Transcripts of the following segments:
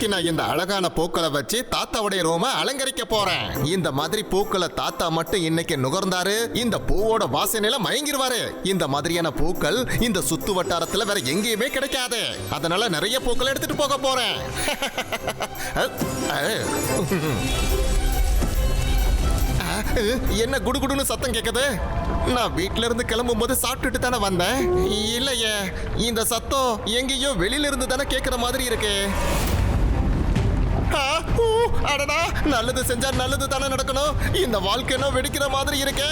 இன்னைக்கு நான் இந்த அழகான பூக்களை வச்சு தாத்தாவுடைய ரூம அலங்கரிக்க போறேன். இந்த மாதிரி பூக்களை தாத்தா மட்டும் இன்னைக்கு நுகர்ந்தாரு இந்த பூவோட வாசனையில மயங்கிருவாரு. இந்த மாதிரியான பூக்கள் இந்த சுத்து வட்டாரத்துல வேற எங்கேயுமே கிடைக்காது. அதனால நிறைய பூக்கள் எடுத்துட்டு போக போறேன். என்ன குடுகுடுன்னு சத்தம் கேக்குது? நான் வீட்ல இருந்து கிளம்பும் போது சாப்பிட்டுட்டு தானே வந்தேன். இல்லையே இந்த சத்தம் எங்கேயோ வெளியில இருந்து தானே கேக்குற மாதிரி இருக்கு. அடடா நல்லது செஞ்சா நல்லது தானே நடக்கணும். இந்த வாழ்க்கை என்ன வெடிக்கிற மாதிரி இருக்கே?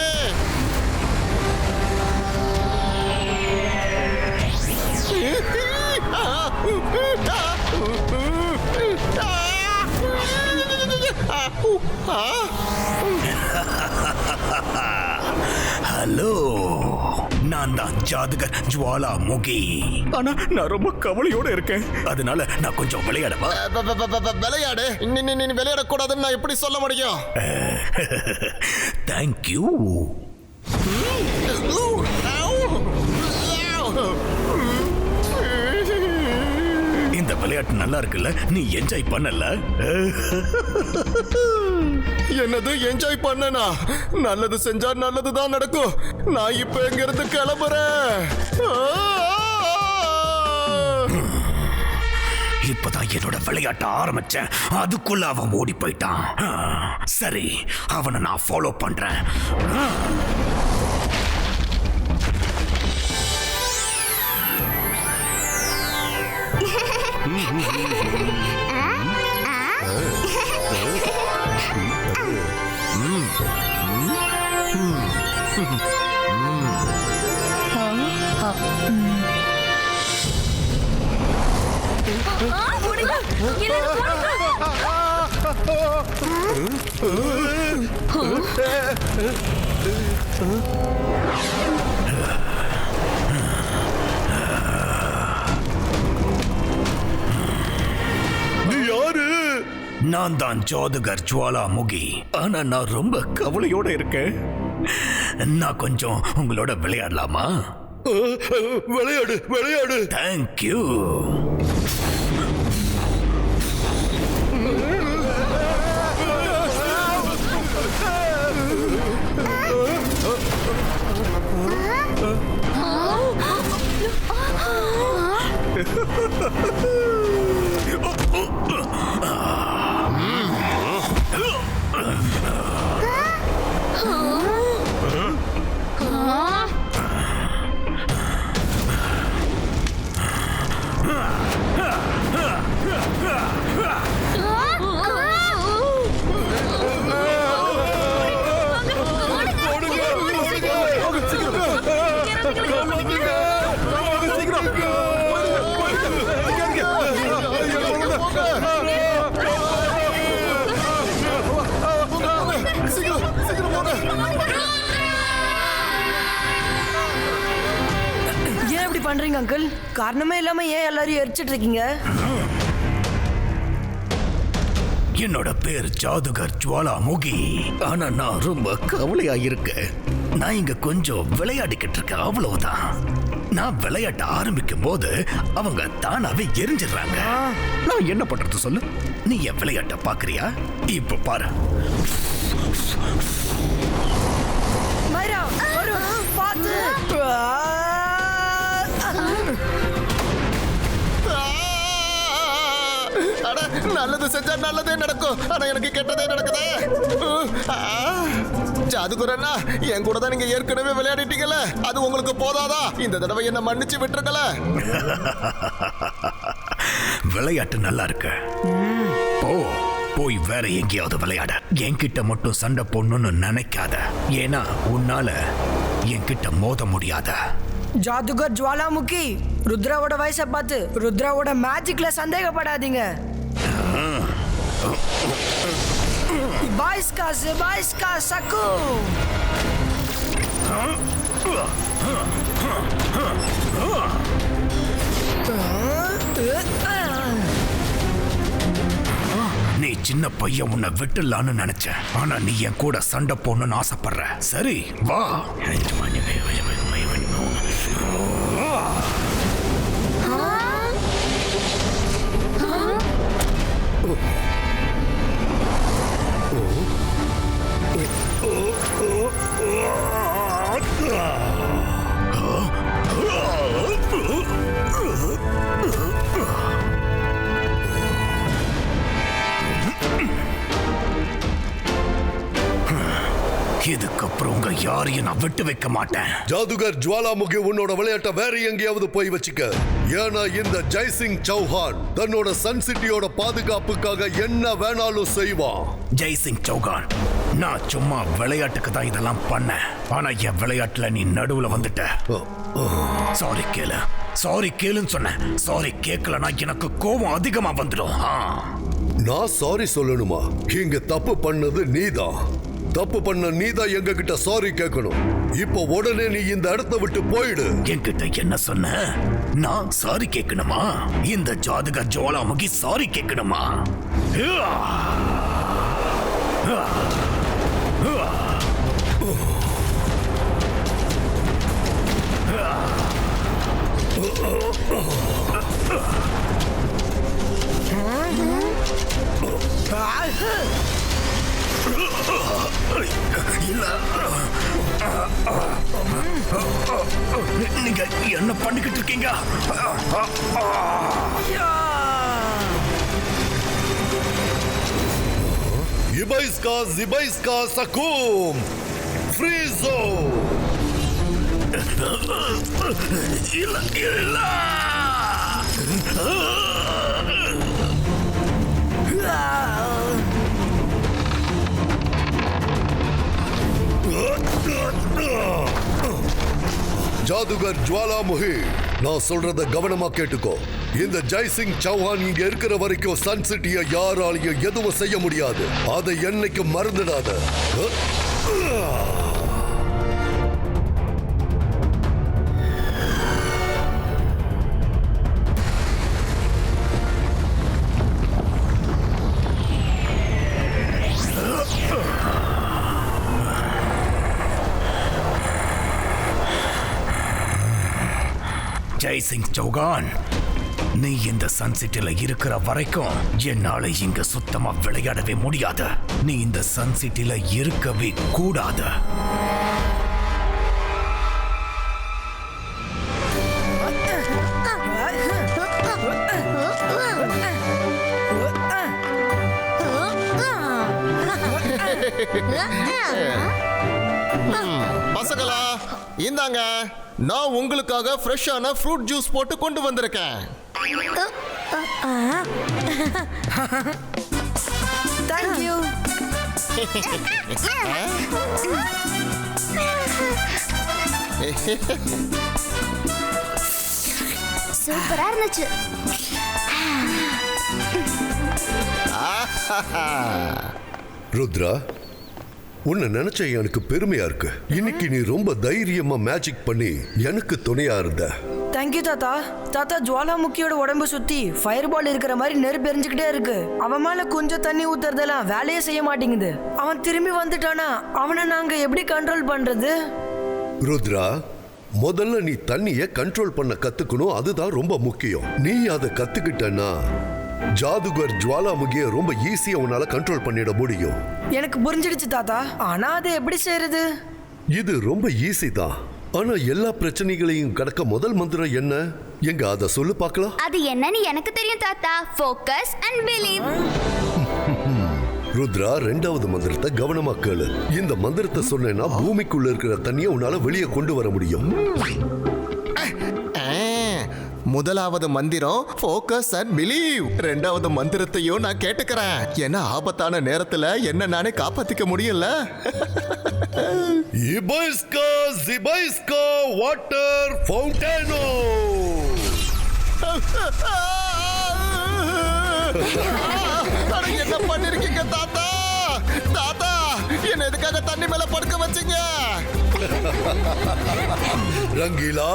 ஹலோ. நான் தான் ஜாதுகர் ஜுவாலா முகி ஆனா நான் ரொம்ப கவலையோட இருக்கேன். அதனால நான் கொஞ்சம் விளையாடவா? விளையாடு. நீ விளையாடக்கூடாதுன்னு நான் எப்படி சொல்ல முடியும்? தேங்க்யூ இந்த விளையாட்டு நல்லா இருக்குல்ல? நீ என்ஜாய் பண்ணல? என்னது என்ஜாய் பண்ணனா? நல்லது செஞ்சா நல்லது தான் நடக்கும். நான் இப்ப எங்க இருந்து கிளம்புறேன் இப்பதான் என்னோட விளையாட்ட ஆரம்பிச்சேன். அதுக்குள்ள அவன் ஓடி போயிட்டான். சரி அவனை நான் ஃபாலோ பண்றேன். ஆ, நான் தான் ஜோதுகர் ஜுவாலா முகி. ஆனா நான் ரொம்ப கவலையோட இருக்கேன். நான் கொஞ்சம் உங்களோட விளையாடலாமா? விளையாடு விளையாடு. தேங்க்யூ பண்றீங்க அங்கிள் காரணமே இல்லாம ஏன் எல்லாரையும் எரிச்சிட்டு இருக்கீங்க? என்னோட பேர் ஜாதுகர் ஜுவாலா முகி ஆனா நான் ரொம்ப கவலையா இருக்கேன் நான் இங்க கொஞ்சம் விளையாடிக்கிட்டு இருக்கேன் அவ்வளவுதான். நான் விளையாட்ட ஆரம்பிக்கும் போது அவங்க தானாவே எரிஞ்சிடுறாங்க. நான் என்ன பண்றது சொல்லு? நீ என் விளையாட்ட பாக்குறியா? இப்ப பாரு. நல்லது செஞ்சா நல்லதே நடக்கும். ஆனா எனக்கு கெட்டதே நடக்குதே. ஆ, ஜாதுகுரண்ணா என் கூட தான் நீங்க ஏற்கனவே விளையாடிட்டீங்கல்ல. அது உங்களுக்கு போதாதா? இந்த தடவை என்ன மன்னிச்சு விட்டுருக்கல. விளையாட்டு நல்லா இருக்கு. போ போய் வேற எங்கேயாவது விளையாட. என்கிட்ட மட்டும் சண்டை போடணும்னு நினைக்காத. ஏன்னா உன்னால என்கிட்ட மோத முடியாத. ஜாதுகர் ஜுவாலாமுகி ருத்ராவோட வயசை பார்த்து ருத்ராவோட மேஜிக்ல சந்தேகப்படாதீங்க. பாய்ஸ் காசு பாய்ஸ் கா நீ சின்ன பையன் உன்னை விட்டுலான்னு நினைச்ச ஆனா நீ என் கூட சண்டை போடணும்னு ஆசைப்படுற. சரி வா. இதுக்கப்புறம் உங்க யாரையும் நான் விட்டு வைக்க மாட்டேன். ஜாதுகர் ஜுவாலாமுகி உன்னோட விளையாட்டை வேற எங்கேயாவது போய் வச்சுக்க. ஏன்னா இந்த ஜெய்சிங் சௌஹான் தன்னோட சன் சிட்டியோட பாதுகாப்புக்காக என்ன வேணாலும் செய்வான். ஜெய்சிங் சௌஹான். நான் சும்மா விளையாட்டுக்கு தான் இதெல்லாம் பண்ணேன். ஆனா என் விளையாட்டுல நீ நடுவுல வந்துட்ட. சாரி கேளு. சாரி கேளுன்னு சொன்னேன். சாரி கேட்கலனா எனக்கு கோபம் அதிகமா வந்துடும். நான் சாரி சொல்லணுமா? இங்க தப்பு பண்ணது நீதான். தப்பு பண்ண நீதான் எங்க கிட்ட சாரி கேட்கணும். இப்போ உடனே நீ இந்த இடத்த விட்டு போயிடு. என்கிட்ட என்ன சொன்ன? நான் சாரி கேட்கணுமா? இந்த ஜாதக ஜோலாமுகி சாரி கேட்கணுமா? நீங்க என்ன பண்ணிக்கிட்டு இருக்கீங்க? இபைஸ்கா ஜிபைஸ்கா சக்கூம் ஃப்ரீசோ இல்ல இல்ல ஜாதுகர் ஜுவாலாமுகி நான் சொல்றத கவனமா கேட்டுக்கோ இந்த ஜெய்சிங் சௌஹான் இங்க இருக்கிற வரைக்கும் சன் சிட்டியை யாராலையும் எதுவும் செய்ய முடியாது. அதை என்னைக்கு மறந்துடாத. ஜெய்சிங் சௌகான் நீ இந்த சன் சிட்டில இருக்கிற வரைக்கும்? என்னால இங்க சுத்தமா விளையாடவே முடியாது. நீ இந்த சன் சிட்டில இருக்கவே கூடாது. பசங்களா இந்தாங்க. நான் உங்களுக்காக ஃப்ரெஷ்ஷான ஃப்ரூட் ஜூஸ் போட்டு கொண்டு வந்திருக்கேன். தேங்க்யூ சூப்பரா இருந்துச்சு ருத்ரா உன்னை நினைச்ச எனக்கு பெருமையா இருக்கு இன்னைக்கு நீ ரொம்ப தைரியமா மேஜிக் பண்ணி எனக்கு துணையா இருந்த தேங்க்யூ தாத்தா. தாத்தா ஜுவாலாமுக்கியோட உடம்பு சுத்தி ஃபயர் பால் இருக்கிற மாதிரி நெருப்பு எரிஞ்சுக்கிட்டே இருக்கு. அவன் மேல கொஞ்சம் தண்ணி ஊத்துறதெல்லாம் வேலையே செய்ய மாட்டேங்குது. அவன் திரும்பி வந்துட்டானா அவனை நாங்க எப்படி கண்ட்ரோல் பண்றது? ருத்ரா முதல்ல நீ தண்ணிய கண்ட்ரோல் பண்ண கத்துக்கணும். அதுதான் ரொம்ப முக்கியம். நீ அதை கத்துக்கிட்டனா ஜாதுகர் ஜுவாலாமுகிய ரொம்ப ஈஸியா உன்னால கண்ட்ரோல் பண்ணிட முடியும். எனக்கு புரிஞ்சிடுச்சு தாத்தா. ஆனா அதை எப்படி செய்யறது இது ரொம்ப ஈஸி தான். ஆனா எல்லா பிரச்சனைகளையும் கடக்க முதல் மந்திரம் என்ன? எங்க அத சொல்லு பார்க்கலாம். அது என்னன்னு எனக்கு தெரியும் தாத்தா. ஃபோக்கஸ் அண்ட் பிலீவ் ருத்ரா ரெண்டாவது மந்திரத்தை கவனமா கேளு. இந்த மந்திரத்தை சொன்னேன்னா பூமிக்குள்ள இருக்கிற தண்ணியை உன்னால வெளியே கொண்டு வர முடியும். முதலாவது மந்திரம் ஃபோக்கஸ் அண்ட் பிலீவ் ரெண்டாவது மந்திரத்தையும் நான் கேட்டுக்கிறேன். ஏன்னா ஆபத்தான நேரத்துல என்ன நானே காப்பாத்திக்க முடியல இபைஸ்கா ஜிபைஸ்கா வாட்டர் ஃபவுண்டேனோ என்ன பண்ணிருக்கீங்க தாத்தா? தாத்தா என்ன எதுக்காக தண்ணி மேல படுக்க வச்சீங்க? ரங்கீலா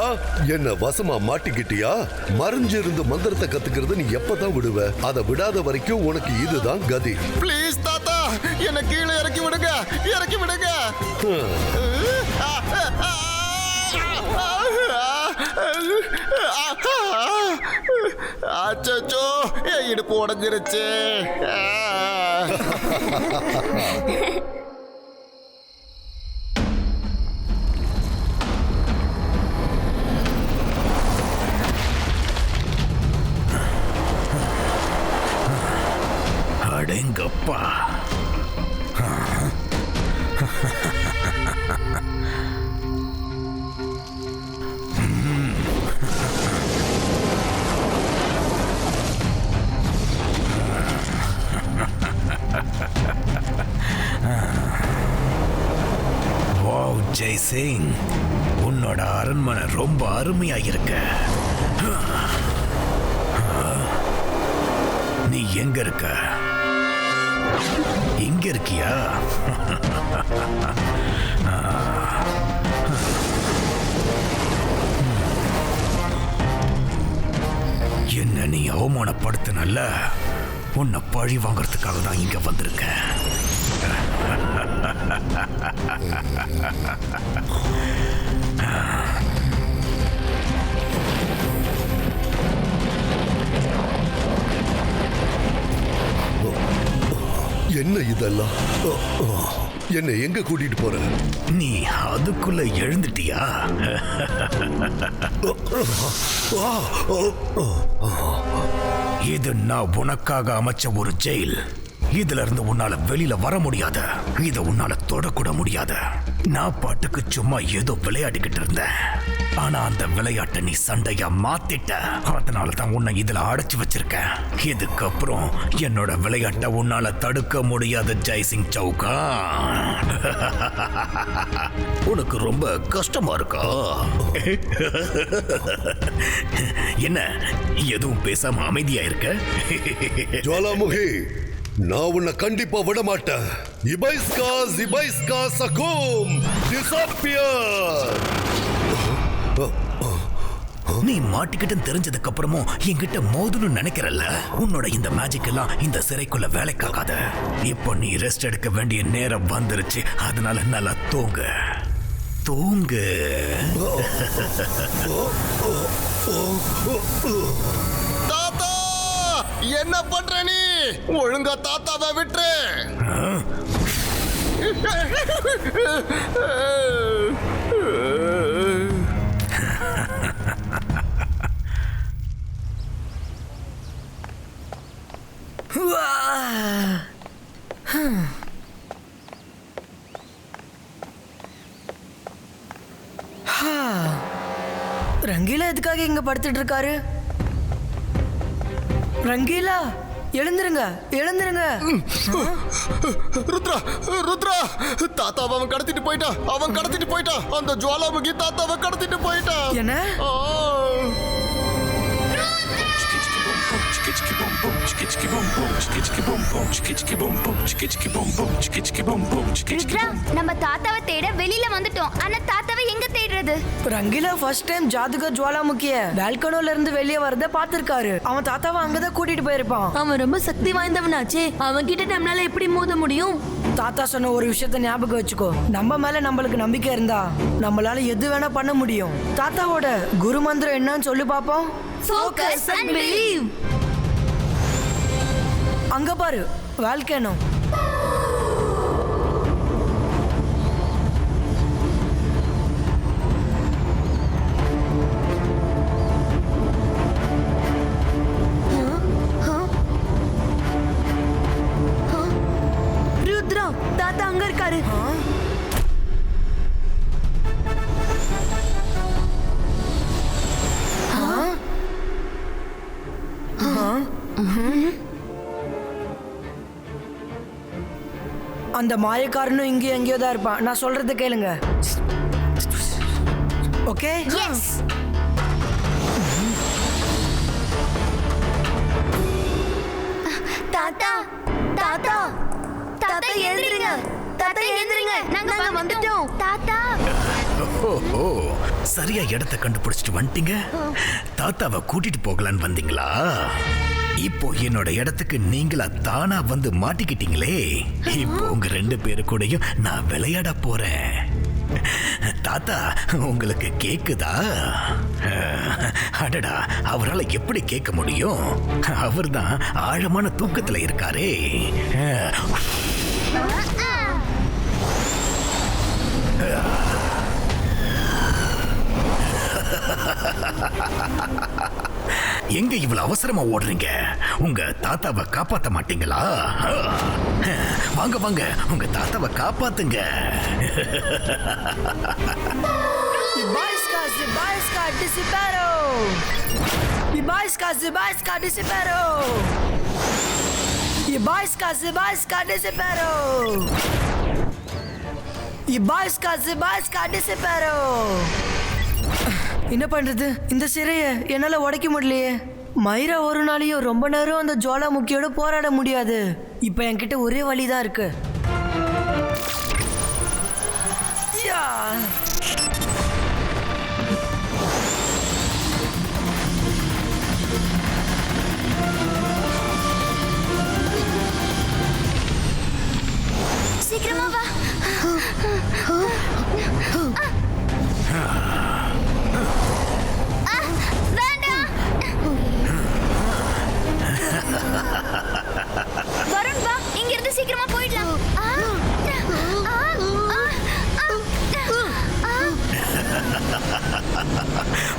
என்ன வசமா மாட்டிக்கிட்டியா? மறைஞ்சிருந்து மந்திரத்தை கத்துக்கிறது நீ எப்பதான் விடுவ? அதை விடாத வரைக்கும் உனக்கு இதுதான் கதி. ப்ளீஸ் தாத்தா என்ன கீழே இறக்கி விடுங்க. இறக்கி விடுங்க. அச்சோ இடுப்பு உடஞ்சிருச்சு. நீ எங்க இருக்க? இங்க இருக்கியா? என்ன நீ அவமானப்படுத்தினல்ல? உன்னை பழி வாங்குறதுக்காக தான் இங்க வந்திருக்கேன் என்ன இதெல்லாம்? என்னை எங்க கூட்டிட்டு போற? நீ அதுக்குள்ள எழுந்துட்டியா. இது நான் உனக்காக அமைச்ச ஒரு ஜெயில். இதுல இருந்து உன்னால வெளியில வர முடியாத. இத உன்னால தொடக்கூட முடியாத. நான் பாட்டுக்கு சும்மா ஏதோ விளையாடிக்கிட்டு இருந்தேன். ஆனா அந்த விளையாட்டை நீ சண்டையா மாத்திட்ட. அதனால தான் உன்னை இதுல அடைச்சு வச்சிருக்கேன். இதுக்கப்புறம் என்னோட விளையாட்டை உன்னால தடுக்க முடியாத ஜெய்சிங் சவுகா. உனக்கு ரொம்ப கஷ்டமா இருக்கா? என்ன எதுவும் பேசாம அமைதியா இருக்க? ஜுவாலாமுகி நான் உன்னை கண்டிப்பா விட மாட்டேன் இபைஸ்கா இபைஸ்கா சகோம். டிசாப்பியர் நீ மாட்டிக்கிட்டு தெரிஞ்சதுக்கு அப்புறமும் என்கிட்ட மோதணும்னு நினைக்கிறல்ல? உன்னோட இந்த மேஜிக் எல்லாம் இந்த சிறைக்குள்ள வேலைக்காகாத. இப்போ நீ ரெஸ்ட் எடுக்க வேண்டிய நேரம் வந்துருச்சு. அதனால நல்லா தூங்கு. தூங்கு. தாத்தா என்ன பண்ற நீ? ஒழுங்கா தாத்தாவை விட்டுரு. ரங்கீலா எதுக்காக இங்க படுத்துட்டு இருக்காரு? ரங்கீலா எழுந்துருங்க எழுந்துருங்க. ருத்ரா ருத்ரா. தாத்தாவை அவன் கடத்திட்டு போயிட்டான் அவன் கடத்திட்டு போயிட்டான் அந்த ஜுவாலாமுகி தாத்தாவை கடத்திட்டு போயிட்டான் என்ன? ஆ. ருத்ரா நம்ம தாத்தாவை தேட வெளியில வந்துட்டோம் ஆனா தாத்தாவை எங்க தேடுறது ரங்கீலா ஃபர்ஸ்ட் டைம் ஜாதுகர் ஜுவாலாமுக்கிய பால்கனோல இருந்து வெளியே வரத பாத்திருக்காரு அவன் தாத்தாவை அங்கதான் கூட்டிட்டு போயிருப்பான் அவன் ரொம்ப சக்தி வாய்ந்தவனாச்சே அவன் கிட்ட நம்மளால எப்படி மோத முடியும் தாத்தா சொன்ன ஒரு விஷயத்த ஞாபகம் வச்சுக்கோ நம்ம மேல நம்மளுக்கு நம்பிக்கை இருந்தா நம்மளால எது வேணா பண்ண முடியும் தாத்தாவோட குரு மந்திரம் என்னன்னு சொல்லி பாப்போம் Focus and believe. அங்க பாரு வால்கேனோ அந்த மாயக்காரனும் இங்கே எங்கேயோ தான் இருப்பான். நான் சொல்றத கேளுங்க. ஓகே? எஸ் தாத்தா தாத்தா தாத்தா எழுந்திருங்க. தாத்தா எழுந்திருங்க. நாங்க வந்துட்டோம். தாத்தா. ஓ சரியா இடத்த கண்டுபிடிச்சிட்டு வந்துட்டீங்க? தாத்தாவை கூட்டிட்டு போகலான்னு வந்தீங்களா? இப்போ என்னோட இடத்துக்கு நீங்களா தானா வந்து மாட்டிக்கிட்டீங்களே. இப்போ உங்க ரெண்டு பேரு கூடயும் நான் விளையாட போறேன். தாத்தா உங்களுக்கு கேக்குதா? அடடா அவரால் எப்படி கேட்க முடியும்? அவர்தான் ஆழமான தூக்கத்துல இருக்காரே. எங்க இவ்வளவு அவசரமா ஓடுறீங்க உங்க தாத்தாவை காப்பாத்த மாட்டீங்களா வாங்க வாங்க உங்க தாத்தாவை காப்பாத்துங்க Zibajska, Zibajska, Disipero! Zibajska, Zibajska, Disipero! Zibajska, Zibajska, Disipero! என்ன பண்றது? இந்த சிறையை என்னால உடைக்க முடியலையே. மயிரா ஒரு நாளையும் ரொம்ப நேரம் அந்த ஜுவாலாமுக்கியோட போராட முடியாது. இப்போ என்கிட்ட ஒரே வழி தான் இருக்கு. யா! வருண் வா. இங்க இருந்து சீக்கிரமா போயிடலாம்.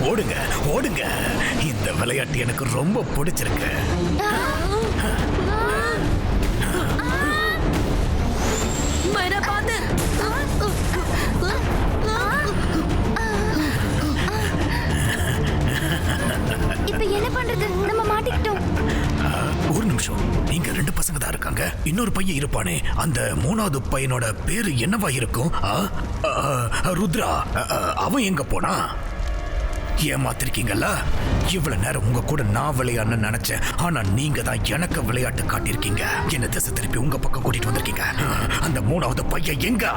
ஓடுங்க ஓடுங்க. இந்த விளையாட்டு எனக்கு ரொம்ப பிடிச்சிருக்கு. இப்ப என்ன பண்றது? நம்ம சந்தோஷம். ஒரு இங்க ரெண்டு பசங்க தான் இருக்காங்க. இன்னொரு பையன் இருப்பானே. அந்த மூணாவது பையனோட பேரு என்னவா இருக்கும்? ஆ? ஆ, ருத்ரா. அவன் எங்க போனா? ஏமாத்திருக்கீங்களா? இவ்வளவு நேரம் உங்க கூட நான் விளையாடணும்னு நினைச்சேன். ஆனா நீங்க தான் எனக்கு விளையாட்டு காட்டியிருக்கீங்க. என்ன திசை திருப்பி உங்க பக்கம் கூட்டிட்டு வந்திருக்கீங்க? அந்த மூணாவது பையன் எங்க?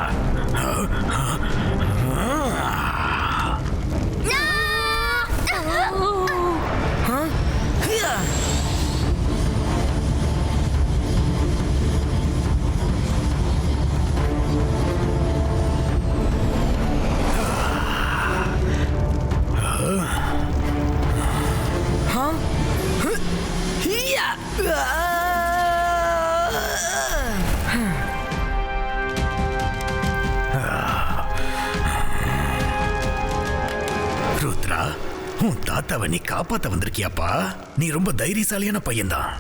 ருத்ரா உன் தாத்தாவை நீ காப்பாத்த வந்திருக்கியாப்பா? நீ ரொம்ப தைரியசாலியான பையன்தான்.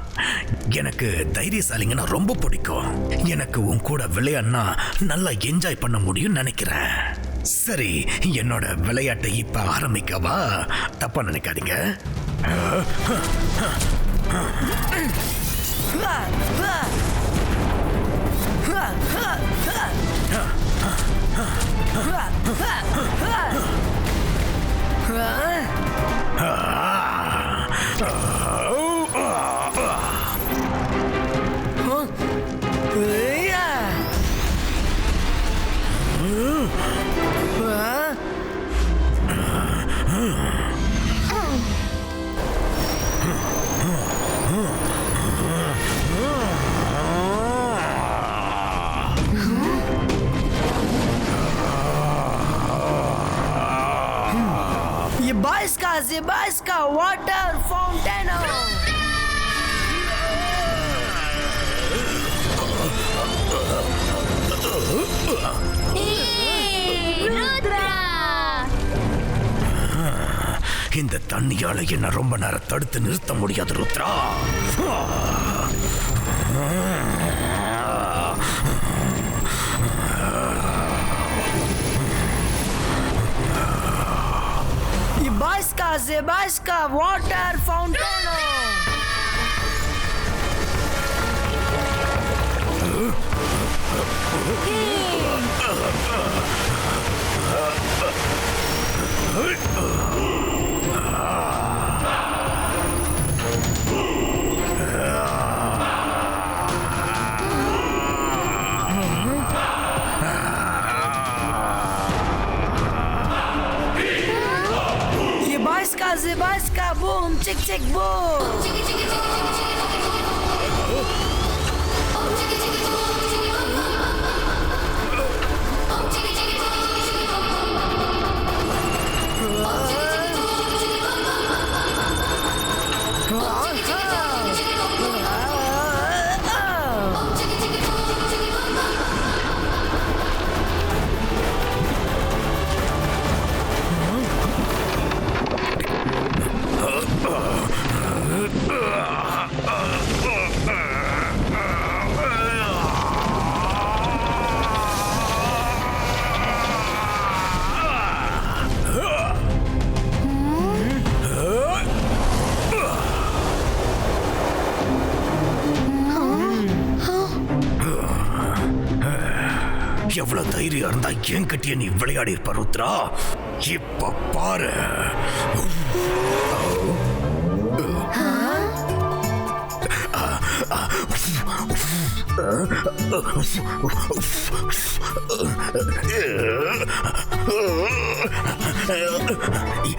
எனக்கு தைரியசாலிங்கன்னா ரொம்ப பிடிக்கும். எனக்கு உன் கூட விளையாடினா நல்லா என்ஜாய் பண்ண முடியும்னு நினைக்கிறேன். சரி என்னோட விளையாட்டை இப்ப ஆரம்பிக்கவா தப்பா நினைக்காதீங்க. யா! Water fountain. ருத்ரா இந்த தண்ணியால என்ன ரொம்ப நேரம் தடுத்து நிறுத்த முடியாது Rudra Zebasca Water Fountain. Hey! gazı baska boom çek çek boom. Çiki çiki çiki çiki çiki çiki. Boom çiki çiki boom çiki boom. எவ்வளவு தைரியம் இருந்தா என்கிட்டயே நீ விளையாடி இருப்ப ருத்ரா? இப்ப பாரு.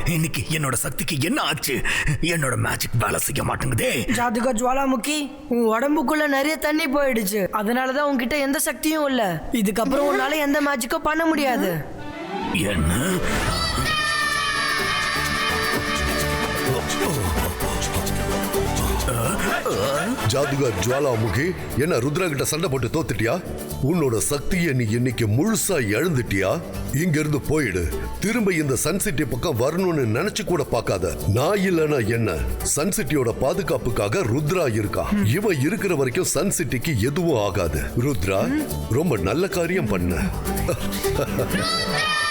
இன்னைக்கு என்னோட சக்திக்கு என்ன ஆச்சு? என்னோட மேஜிக் வேலை செய்ய மாட்டேங்குதே. ஜாதுகர் ஜுவாலாமுக்கி உன் உடம்புக்குள்ள நிறைய தண்ணி போயிடுச்சு. அதனாலதான் உன்கிட்ட எந்த சக்தியும் இல்ல. இதுக்கப்புறம் உன்னால எந்த மேஜிக்கும் பண்ண முடியாது. என்ன? ஜாதுகர் ஜுவாலாமுகி என்ன ருத்ரா கிட்ட சண்டை போட்டு தோத்துட்டியா? உன்னோட சக்தியை நீ இன்னைக்கு முழுசா இழந்துட்டியா இங்க இருந்து போயிடு. திரும்ப இந்த சன் சிட்டி பக்கம் வரணும்னு நினைச்சு கூட பார்க்காத. நான் இல்லனா என்ன? சன் சிட்டியோட பாதுகாப்புக்காக ருத்ரா இருக்கா? இவ இருக்கிற வரைக்கும் சன் சிட்டிக்கு எதுவும் ஆகாது. ருத்ரா ரொம்ப நல்ல காரியம் பண்ண.